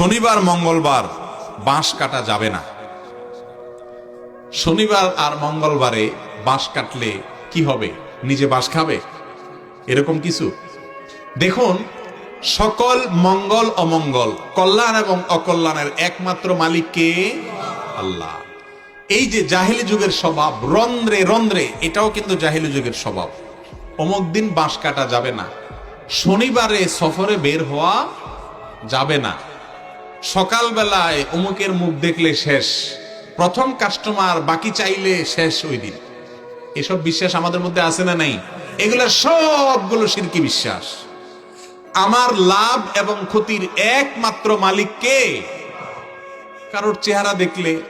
শনিবার, মঙ্গলবার বাঁশ কাটা যাবে না। শনিবার আর মঙ্গলবারে বাঁশ কাটলে কি হবে? নিজে বাঁশ খাবে? এরকম কিছু। দেখুন, সকল মঙ্গল, অমঙ্গল, কল্যাণ এবং অকল্যাণের একমাত্র মালিক কে? আল্লাহ। এই যে জাহিলি যুগের স্বভাব, রন্ধ্রে রন্ধ্রে, এটাও কিন্তু জাহিলি যুগের স্বভাব। অমুক দিন বাঁশ কাটা যাবে না। শনিবারে সফরে বের হওয়া যাবে না। সকালবেলায় অমুকের মুখ দেখলে শেষ। প্রথম কাস্টমার বাকি চাইলে শেষ ওই দিন। এসব বিশ্বাস আমাদের মধ্যে আছে না নাই? এগুলো সবগুলো শিরকি বিশ্বাস। আমার লাভ এবং ক্ষতির একমাত্র মালিক কে? কারোর চেহারা দেখলে,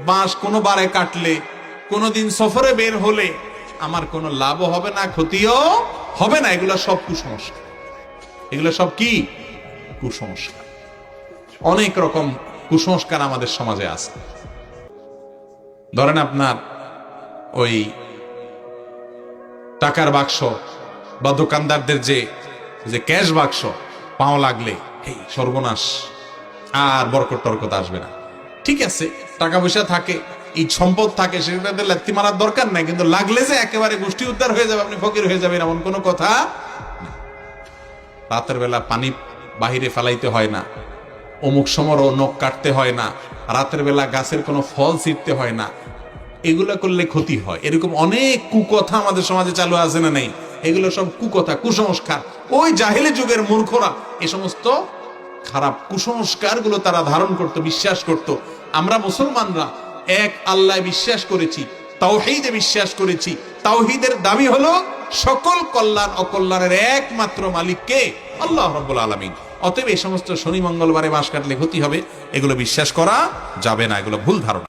বাঁশ কোনো বারে কাটলে কোনোদিন সফরে বের হলে, আমার কোনো লাভও হবে না, ক্ষতিও হবে না। এগুলো সব কুসংস্কার। এগুলো সব কি? কুসংস্কার। অনেক রকম কুসংস্কার আমাদের সমাজে আছে। ধরেন আপনার ওই টাকার বাক্স বা দোকানদারদের যে যে ক্যাশ বাক্স পাও লাগলে এই সর্বনাশ, আর বরকত টরকত আসবে না। ঠিক আছে, টাকা পয়সা থাকে, এই সম্পদ থাকে সেটাতে লাত্তি মারার দরকার নাই, কিন্তু লাগলে যে একেবারে গোষ্ঠী উদ্ধার হয়ে যাবে, আপনি ফকির হয়ে যাবেন, এমন কোনো কথা রাতের বেলা পানি বাহিরে ফেলাইতে হয় না। অমুক সমরও নখ কাটতে হয় না, রাতের বেলা গাছের কোনো ফল ছিটতে হয় না। এগুলো করলে ক্ষতি হয়। এরকম অনেক কুকথা আমাদের সমাজে চালু আছে না নেই? এগুলো সব কুকথা, কুসংস্কার। ওই জাহেলি যুগের মূর্খরা, এ সমস্ত খারাপ কুসংস্কারগুলো তারা ধারণ করত, বিশ্বাস করত। আমরা মুসলমানরা এক আল্লাহ বিশ্বাস করেছি, তাওহিদে বিশ্বাস করেছি। তাওহিদের দাবি হলো সকল কল্যাণ অকল্যাণের একমাত্র মালিক কে? আল্লাহ রব্বুল আলমিন। অতএব এই সমস্ত শনি, মঙ্গলবারে মাস কাটলে ক্ষতি হবে। এগুলো বিশ্বাস করা যাবে না, এগুলো ভুল ধারণা।